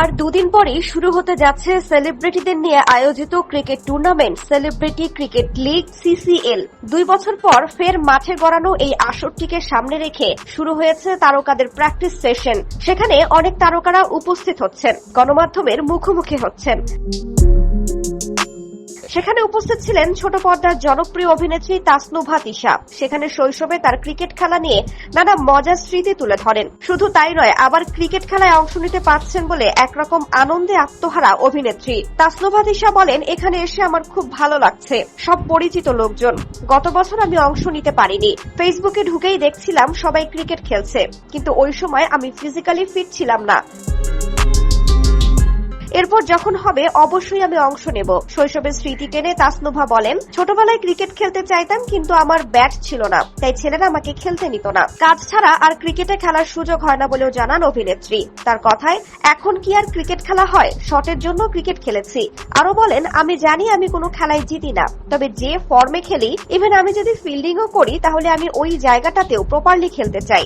আর দুদিন পরেই শুরু হতে যাচ্ছে সেলিব্রিটিদের নিয়ে আয়োজিত cricket tournament, celebrity cricket league, CCL. দুই বছর পর ফের মাঠে গড়ানো এই আসরটিকে সামনে রেখে শুরু হয়েছে তারকাদের প্র্যাকটিস সেশন। সেখানে অনেক তারকারা উপস্থিত হচ্ছেন, গণমাধ্যমের মুখোমুখি হচ্ছেন। সেখানে উপস্থিত ছিলেন ছোট পর্দার জনপ্রিয় অভিনেত্রী তাসনুভা তিশা। সেখানে শৈশবে তার ক্রিকেট খেলা নিয়ে নানা মজার স্মৃতি তুলে ধরেন। শুধু তাই নয়, আবার ক্রিকেট খেলায় অংশ নিতে পারছেন বলে একরকম আনন্দে আত্মহারা অভিনেত্রী। তাসনুভা তিশা বলেন, এখানে এসে আমার খুব ভালো লাগছে, সব পরিচিত লোকজন। গত বছর আমি অংশ নিতে পারিনি। ফেসবুকে ঢুকেই দেখছিলাম সবাই ক্রিকেট খেলছে, কিন্তু ওই সময় আমি ফিজিক্যালি ফিট ছিলাম না। এরপর যখন হবে, অবশ্যই আমি অংশ নেব। শৈশবের স্মৃতি টেনে তাসনুভা বলেন, ছোটবেলায় ক্রিকেট খেলতে চাইতাম, কিন্তু আমার ব্যাট ছিল না। তাই ছেলেরা আমাকে খেলতে নিত না। কাজ ছাড়া আর ক্রিকেটে খেলার সুযোগ হয় না বলেও জানান অভিনেত্রী। তার কথায়, এখন কি আর ক্রিকেট খেলা হয়? শটের জন্য ক্রিকেট খেলেছি। আরও বলেন, আমি জানি আমি কোনো খেলায় জিতি না। তবে যে ফর্মে খেলি, ইভেন আমি যদি ফিল্ডিংও করি, তাহলে আমি ওই জায়গাটাতেও প্রপারলি খেলতে চাই।